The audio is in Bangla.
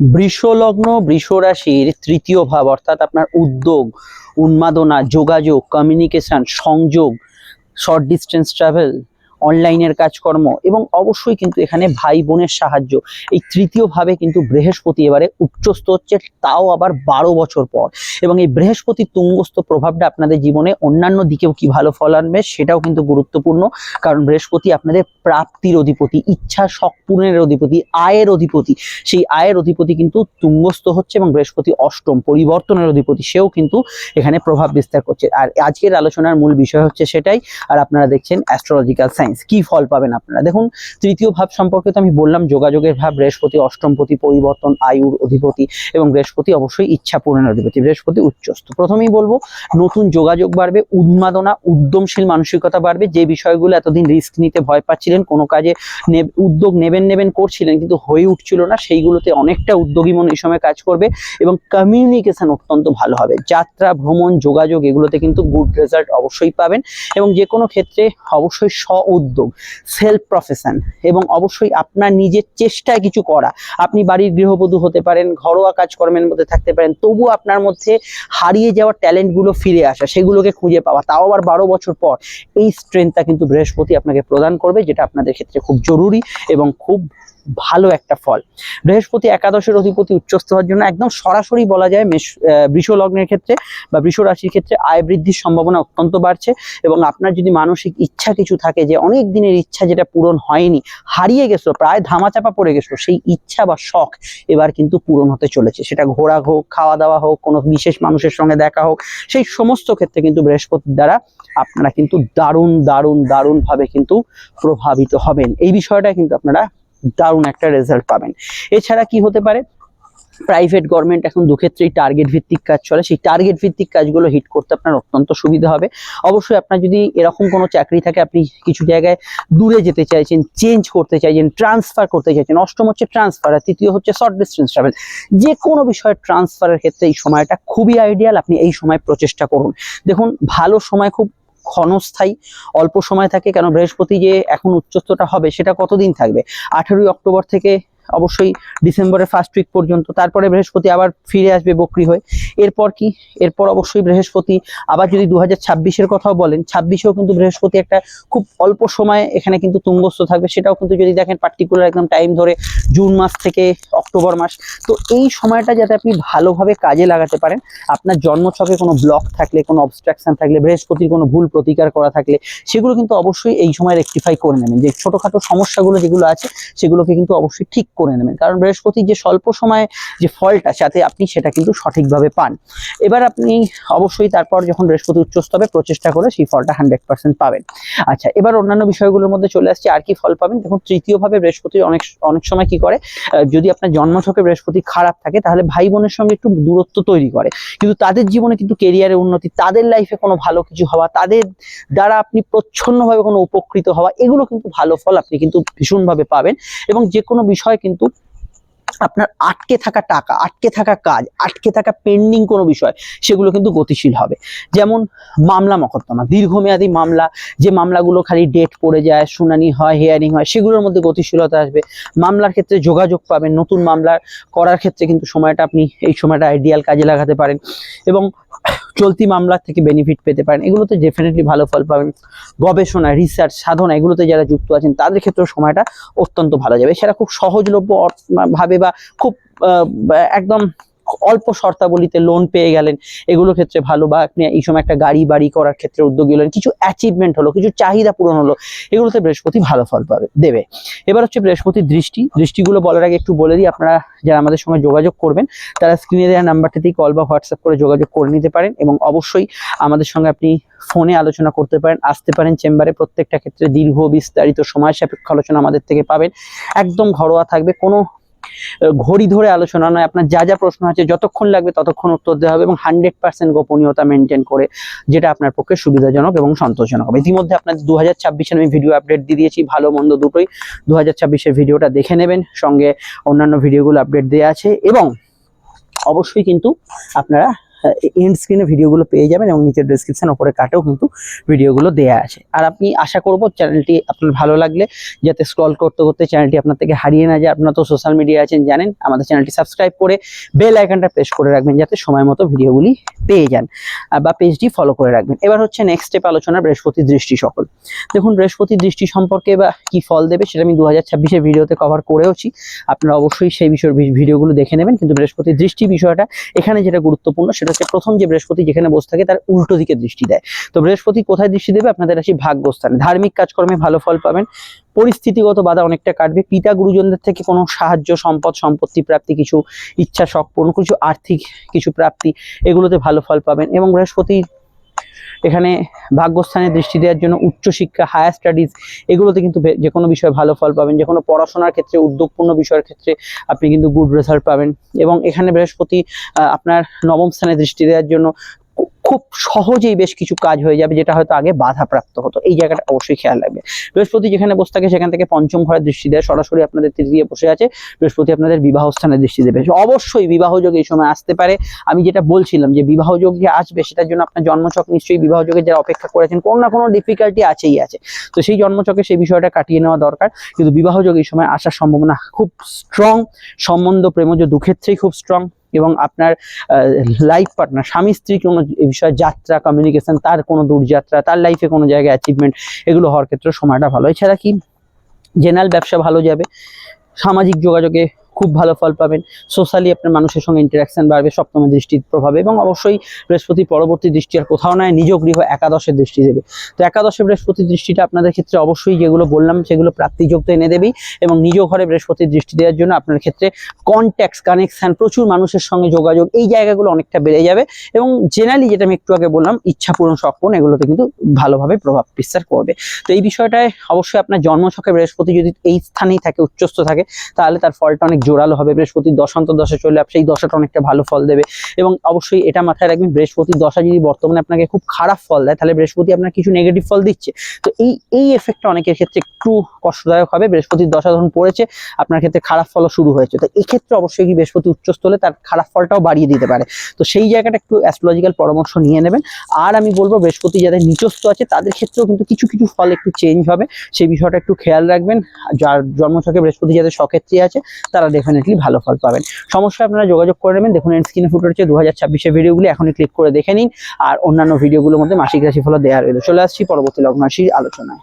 বৃষলগ্ন বৃষ রাশির তৃতীয় ভাব, অর্থাৎ আপনার উদ্যোগ, উন্মাদনা, যোগাযোগ কমিউনিকেশন সংযোগ শর্ট ডিস্টেন্স ট্রাভেল অনলাইনের কাজকর্ম এবং অবশ্যই কিন্তু এখানে ভাই বোনের সাহায্য। এই তৃতীয় ভাবে কিন্তু বৃহস্পতি এবারে উচ্চস্থ হচ্ছে, তাও আবার বারো বছর পর। এবং এই বৃহস্পতি তুঙ্গস্থ প্রভাবটা আপনাদের জীবনে অন্যান্য দিকেও কি ভালো ফল আনবে সেটাও কিন্তু গুরুত্বপূর্ণ। কারণ বৃহস্পতি আপনাদের প্রাপ্তির অধিপতি, ইচ্ছা শখ পূরণের অধিপতি, আয়ের অধিপতি। সেই আয়ের অধিপতি কিন্তু তুঙ্গস্থ হচ্ছে এবং বৃহস্পতি অষ্টম পরিবর্তনের অধিপতি, সেও কিন্তু এখানে প্রভাব বিস্তার করছে। আর আজকের আলোচনার মূল বিষয় হচ্ছে সেটাই। আর আপনারা দেখছেন অ্যাস্ট্রোলজিক্যাল সায়েন্স কি ফল পাবেন আপনারা? দেখুন, তৃতীয় ভাব সম্পর্কে তো আমি বললাম, যোগাযোগের ভাব, বৃহস্পতি অষ্টমপতি পরিবর্তন, আয়ুর অধিপতি এবং বৃহস্পতি অবশ্যই ইচ্ছা পূরণের অধিপতি, বৃহস্পতি উচ্চস্থ। প্রথমেই বলব, নতুন যোগাযোগ বাড়বে, উন্মাদনা, উদ্যমশীল মানসিকতা বাড়বে, যে বিষয়গুলো এতদিন রিস্ক নিতে ভয় পাচ্ছিলেন, কোনো কাজে উদ্যোগ নেবেন নেবেন করছিলেন, কিন্তু হয়ে উঠছিল না, সেইগুলোতে অনেকটা উদ্যোগী মন এই সময় কাজ করবে এবং কমিউনিকেশন অত্যন্ত ভালো হবে। যাত্রা, ভ্রমণ, যোগাযোগ, এগুলোতে কিন্তু গুড রেজাল্ট অবশ্যই পাবেন এবং যে কোনো ক্ষেত্রে অবশ্যই স্ব উদ্যোগ সেলফ প্রফেশন এবং অবশ্যই আপনার নিজের চেষ্টায় কিছু করা। আপনি বাড়ির গৃহবধূ হতে পারেন, ঘরোয়া কাজকর্মের মধ্যে থাকতে পারেন, তবু আপনার মধ্যে হারিয়ে যাওয়া ট্যালেন্টগুলো ফিরে আসা, সেগুলোকে খুঁজে পাওয়া, তাও আবার বারো বছর পর এই স্ট্রেংথটা কিন্তু বৃহস্পতি আপনাকে প্রদান করবে, যেটা আপনাদের ক্ষেত্রে খুব জরুরি এবং খুব ভালো একটা ফল। বৃহস্পতি একাদশের অধিপতি উচ্চস্থ হওয়ার জন্য একদম সরাসরি বলা যায় মেষ বৃষ লগ্নের ক্ষেত্রে বা বৃষ রাশির ক্ষেত্রে আয় বৃদ্ধির সম্ভাবনা অত্যন্ত বাড়ছে এবং আপনার যদি মানসিক ইচ্ছা কিছু থাকে যে অনেক দিনের ইচ্ছা যেটা পূরণ হয়নি, হারিয়ে গেছো, প্রায় ধামাচাপা পড়ে গেছো, সেই ইচ্ছা বা শখ এবার কিন্তু পূরণ হতে চলেছে। সেটা ঘোরা হোক খাওয়া দাওয়া হোক, কোনো বিশেষ মানুষের সঙ্গে দেখা হোক, সেই সমস্ত ক্ষেত্রে কিন্তু বৃহস্পতির দ্বারা আপনারা কিন্তু দারুণ দারুণ দারুণ ভাবে কিন্তু প্রভাবিত হবেন। এই বিষয়টা কিন্তু আপনারা দারুণ একটা রেজাল্ট পাবেন। এছাড়া কি হতে পারে? প্রাইভেট গভর্নমেন্ট এখন দুক্ষেত্রেই টার্গেট ভিত্তিক কাজ চলে। সেই টার্গেট ভিত্তিক কাজগুলো হিট করতে আপনার অত্যন্ত সুবিধা হবে। অবশ্যই আপনার যদি এরকম কোনো চাকরি থাকে, আপনি কিছু জায়গায় দূরে যেতে চাইছেন চেঞ্জ করতে চাইছেন ট্রান্সফার করতে চাইছেন, অষ্টম হচ্ছে ট্রান্সফার আর তৃতীয় হচ্ছে শর্ট ডিস্টেন্স ট্রাভেল যে কোনো বিষয়ে ট্রান্সফারের ক্ষেত্রে এই সময়টা খুবই আইডিয়াল আপনি এই সময় প্রচেষ্টা করুন। দেখুন, ভালো সময় খুব ক্ষণস্থায়ী, অল্প সময় থাকে কেন বৃহস্পতি যে এখন উচ্চস্থটা হবে সেটা কতদিন থাকবে? আঠেরোই অক্টোবর থেকে অবশ্যই ডিসেম্বরের ফার্স্ট উইক পর্যন্ত। তারপরে বৃহস্পতি আবার ফিরে আসবে বকরি হয়ে। এরপর কি? এরপর অবশ্যই বৃহস্পতি। আবার যদি দু হাজার কথাও বলেন, ছাব্বিশেও কিন্তু বৃহস্পতি একটা খুব অল্প সময়ে এখানে কিন্তু তুঙ্গস্থ থাকবে। সেটাও কিন্তু যদি দেখেন পার্টিকুলার একদম টাইম ধরে জুন মাস থেকে অক্টোবর মাস। তো এই সময়টা যাতে আপনি ভালোভাবে কাজে লাগাতে পারেন, আপনার জন্মছকে কোনো ব্লক থাকলে, কোনো অবস্ট্রাকশন থাকলে, বৃহস্পতির কোনো ভুল প্রতিকার করা থাকলে, সেগুলো কিন্তু অবশ্যই এই সময় রেকটিফাই করে নেবেন। যে ছোটোখাটো সমস্যাগুলো যেগুলো আছে, সেগুলোকে কিন্তু অবশ্যই ঠিক করে নেবেন। কারণ বৃহস্পতি যে স্বল্প সময়ে যে ফলটা, যাতে আপনি সেটা কিন্তু সঠিকভাবে পান। এবার আপনি অবশ্যই তারপর যখন বৃহস্পতি উচ্চস্থ হবে, প্রচেষ্টা করে সেই ফলটা হান্ড্রেড পার্সেন্ট পাবেন। আচ্ছা এবার অন্যান্য বিষয়গুলোর মধ্যে চলে আসছে, আর কি ফল পাবেন? দেখুন, তৃতীয়ভাবে বৃহস্পতি অনেক অনেক সময় কি করে? যদি আপনার জন্মছকে বৃহস্পতি খারাপ থাকে, তাহলে ভাই বোনের সঙ্গে একটু দূরত্ব তৈরি করে। কিন্তু তাদের জীবনে কিন্তু কেরিয়ারের উন্নতি, তাদের লাইফে কোনো ভালো কিছু হওয়া, তাদের দ্বারা আপনি প্রচ্ছন্নভাবে কোনো উপকৃত হওয়া, এগুলো কিন্তু ভালো ফল আপনি কিন্তু ভীষণভাবে পাবেন। এবং যে কোনো বিষয় কিন্তু আপনার আটকে থাকা টাকা, আটকে থাকা কাজ, আটকে থাকা পেন্ডিং কোনো বিষয়, সেগুলো কিন্তু গতিশীল হবে। যেমন মামলা মকদ্দমা, দীর্ঘমেয়াদী মামলা, যে মামলাগুলো খালি ডেট পড়ে যায়, শুনানি হয় হিয়ারিং হয়, সেগুলোর মধ্যে গতিশীলতা আসবে। মামলার ক্ষেত্রে যোগাযোগ পাবেন, নতুন মামলা করার ক্ষেত্রে কিন্তু সময়টা আপনি এই সময়টা আইডিয়াল কাজে লাগাতে পারেন। এবং চলতি মামলা থেকে বেনিফিট পেতে পারেন। এগুলোতে ডেফিনেটলি ভালো ফল পাবেন। গবেষণা রিসার্চ সাধনা, এগুলোতে যারা যুক্ত আছেন, তাদের ক্ষেত্রে সময়টা অত্যন্ত ভালো যাবে। সেটা খুব সহজলভ্য ভাবে বা খুব একদম অল্প শর্তাবলীতে লোন পেয়ে গেলেন, এগুলোর ক্ষেত্রে ভালো বা আপনি এই সময় একটা গাড়ি বাড়ি করার ক্ষেত্রে উদ্যোগী হলেন, কিছু অ্যাচিভমেন্ট হলো, কিছু চাহিদা পূরণ হলো, এগুলোতে বৃহস্পতি ভালো ফল পাবে, দেবে। এবার হচ্ছে বৃহস্পতির দৃষ্টি, দৃষ্টিগুলো বলার আগে একটু বলে দিই, আপনারা যারা আমাদের সঙ্গে যোগাযোগ করবেন, তারা স্ক্রিনে দেওয়া নাম্বারটিতেই কল বা হোয়াটসঅ্যাপ করে যোগাযোগ করে নিতে পারেন এবং অবশ্যই আমাদের সঙ্গে আপনি ফোনে আলোচনা করতে পারেন, আসতে পারেন চেম্বারে, প্রত্যেকটা ক্ষেত্রে দীর্ঘ বিস্তারিত সময় সাপেক্ষ আলোচনা আমাদের থেকে পাবেন। একদম ঘরোয়া থাকবে, কোনো ঘড়ি ধরে আলোচনা নয়। আপনার যা যা প্রশ্ন আছে, যতক্ষণ লাগবে ততক্ষণ উত্তর দেওয়া হবে এবং হান্ড্রেড পার্সেন্ট গোপনীয়তা মেনটেন করে যেটা আপনার পক্ষে সুবিধাজনক এবং সন্তোষজনক হবে। ইতিমধ্যে আপনার দু হাজার ছাব্বিশের আমি ভিডিও আপডেট দিয়ে দিয়েছি, ভালো মন্দ দুটোই। দু হাজার ছাব্বিশের ভিডিওটা দেখে নেবেন, সঙ্গে অন্যান্য ভিডিওগুলো আপডেট দেওয়া আছে এবং অবশ্যই কিন্তু আপনারা এন্ড স্ক্রিনে ভিডিওগুলো পেয়ে যাবেন এবং নিচের ডিসক্রিপশন ওপরে কাটেও কিন্তু ভিডিওগুলো দেয়া আছে। আর আপনি আশা করব চ্যানেলটি আপনার ভালো লাগলে, যাতে স্ক্রল করতে করতে চ্যানেলটি আপনার থেকে হারিয়ে না যায়। আপনারা তো সোশ্যাল মিডিয়া আছেন, জানেন, আমাদের চ্যানেলটি সাবস্ক্রাইব করে বেল আইকনটা প্রেস করে রাখবেন, যাতে সময় মতো ভিডিওগুলি পেয়ে যান বা পেজটি ফলো করে রাখবেন। এবার হচ্ছে নেক্সট স্টেপ আলোচনা বৃহস্পতি দৃষ্টি সকল। দেখুন, বৃহস্পতি দৃষ্টি সম্পর্কে বা কি ফল দেবে সেটা আমি দু হাজার ভিডিওতে কভার করেওছি। আপনারা অবশ্যই সেই বিষয়ের ভিডিওগুলো দেখে নেবেন, কিন্তু বৃহস্পতি দৃষ্টি বিষয়টা এখানে যেটা গুরুত্বপূর্ণ হচ্ছে প্রথম যে বৃহস্পতি যেখানে বসে থাকে, তার উল্টো দিকে দৃষ্টি দেয়। তো বৃহস্পতি কোথায় দৃষ্টি দেবে? আপনাদের রাশি ভাগ্যস্থানে। ধার্মিক কাজকর্মে ভালো ফল পাবেন। পরিস্থিতিগত বাধা অনেকটা কাটবে। পিতা গুরুজনদের থেকে কোনো সাহায্য, সম্পদ, সম্পত্তি, প্রাপ্তি, কিছু ইচ্ছা, শখ পূরণ, কিছু আর্থিক কিছু প্রাপ্তি, এগুলোতে ভালো ফল পাবেন এবং বৃহস্পতি এখানে ভাগ্যস্থানে দৃষ্টি দেওয়ার জন্য উচ্চশিক্ষা হায়ার স্টাডিজ এগুলোতে কিন্তু যে কোনো বিষয়ে ভালো ফল পাবেন। যে কোনো পড়াশোনার ক্ষেত্রে, উদ্যোগপূর্ণ বিষয়ের ক্ষেত্রে আপনি কিন্তু গুড রেজাল্ট পাবেন। এবং এখানে বৃহস্পতি আপনার নবম স্থানে দৃষ্টি দেওয়ার জন্য খুব সহজেই বেশ কিছু কাজ হয়ে যাবে যেটা হয়তো আগে বাধাপ্রাপ্ত হতো। এই জায়গাটা অবশ্যই খেয়াল রাখবে। বৃহস্পতি যেখানে বসে থাকে সেখান থেকে পঞ্চম ঘরে দৃষ্টি দেয়। সরাসরি আপনাদের তৃতীয় বসে আছে। বৃহস্পতি আপনাদের বিবাহ স্থানে দৃষ্টি দেবে। অবশ্যই বিবাহ যোগ এই সময় আসতে পারে। আমি যেটা বলছিলাম যে বিবাহ যোগ যে আসবে সেটার জন্য আপনার জন্মছক নিশ্চয়ই বিবাহ যোগের যারা অপেক্ষা করেছেন কোনো না কোনো ডিফিকাল্টি আছেই আছে। তো সেই জন্মছকে সেই বিষয়টা কাটিয়ে নেওয়া দরকার। কিন্তু বিবাহ যোগ এই সময় আসার সম্ভাবনা খুব স্ট্রং সম্বন্ধ, প্রেমজ দুক্ষেত্রেই খুব স্ট্রং এবং আপনার লাইফ পার্টনার স্বামী, স্ত্রী কোনো বিষয়ে যাত্রা কমিউনিকেশন তার কোনো দূরযাত্রা, তার লাইফে কোনো জায়গায় অ্যাচিভমেন্ট এগুলো হওয়ার ক্ষেত্রে সময়টা ভালো। এছাড়া কি? জেনারেল ব্যবসা ভালো যাবে, সামাজিক যোগাযোগে খুব ভালো ফল পাবেন। সোশ্যালি আপনার মানুষের সঙ্গে ইন্টারাকশন বাড়বে সপ্তমের দৃষ্টির প্রভাবে এবং অবশ্যই বৃহস্পতি পরবর্তী দৃষ্টি আর কোথাও নয়, নিজ গৃহ একাদশের দৃষ্টি দেবে। তো একাদশে বৃহস্পতি দৃষ্টিটা আপনাদের ক্ষেত্রে অবশ্যই যেগুলো বললাম, সেগুলো প্রাপ্তিযোগ তো এনে দেবেই এবং নিজ ঘরে বৃহস্পতির দৃষ্টি দেওয়ার জন্য আপনার ক্ষেত্রে কন্ট্যাক্টস কানেকশন প্রচুর মানুষের সঙ্গে যোগাযোগ, এই জায়গাগুলো অনেকটা বেড়ে যাবে এবং জেনারেলি যেটা আমি একটু আগে বললাম, ইচ্ছা পূরণ পূরণ এগুলোতে কিন্তু ভালোভাবে প্রভাব বিস্তার করবে। তো এই বিষয়টায় অবশ্যই আপনার জন্মছকে বৃহস্পতি যদি এই স্থানেই থাকে, উচ্চস্থ থাকে, তাহলে তার ফলটা অনেক জোরালো হবে বৃহস্পতির দশান্ত দশা চলে আসে সেই দশাটা অনেকটা ভালো ফল দেবে। এবং অবশ্যই এটা মাথায় রাখবেন বৃহস্পতির দশা যদি বর্তমানে আপনাকে খুব খারাপ ফল দেয়, তাহলে বৃহস্পতি আপনার কিছু নেগেটিভ ফল দিচ্ছে। তো এই এই এফেক্টটা অনেকের ক্ষেত্রে একটু কষ্টদায়ক হবে, বৃহস্পতির দশা ধরুন পড়েছে, আপনার ক্ষেত্রে খারাপ ফলও শুরু হয়েছে। তো এই ক্ষেত্রে অবশ্যই কি বৃহস্পতি উচ্চস্থ হলে তার খারাপ ফলটাও বাড়িয়ে দিতে পারে। তো সেই জায়গাটা একটু অ্যাস্ট্রোলজিক্যাল পরামর্শ নিয়ে নেবেন। আর আমি বলব, বৃহস্পতি যাদের নিচস্থ আছে, তাদের ক্ষেত্রেও কিন্তু কিছু কিছু ফল একটু চেঞ্জ হবে। সেই বিষয়টা একটু খেয়াল রাখবেন। যার জন্মছকে বৃহস্পতি যাদের সক্ষেত্রে আছে, তারা ডেফিনেটলি ভালো ফল পাবেন। সমস্যা আপনারা যোগাযোগ করে নেবেন। দেখুন এন্ড স্ক্রিনে ফুটে রয়েছে দু হাজার ছাব্বিশের ভিডিওগুলি এখনই ক্লিক করে দেখে নিন। আর অন্যান্য ভিডিওগুলোর মধ্যে মাসিক রাশি ফল দেওয়া রইল। চলে আসছি পরবর্তী লগ্ন রাশির আলোচনায়।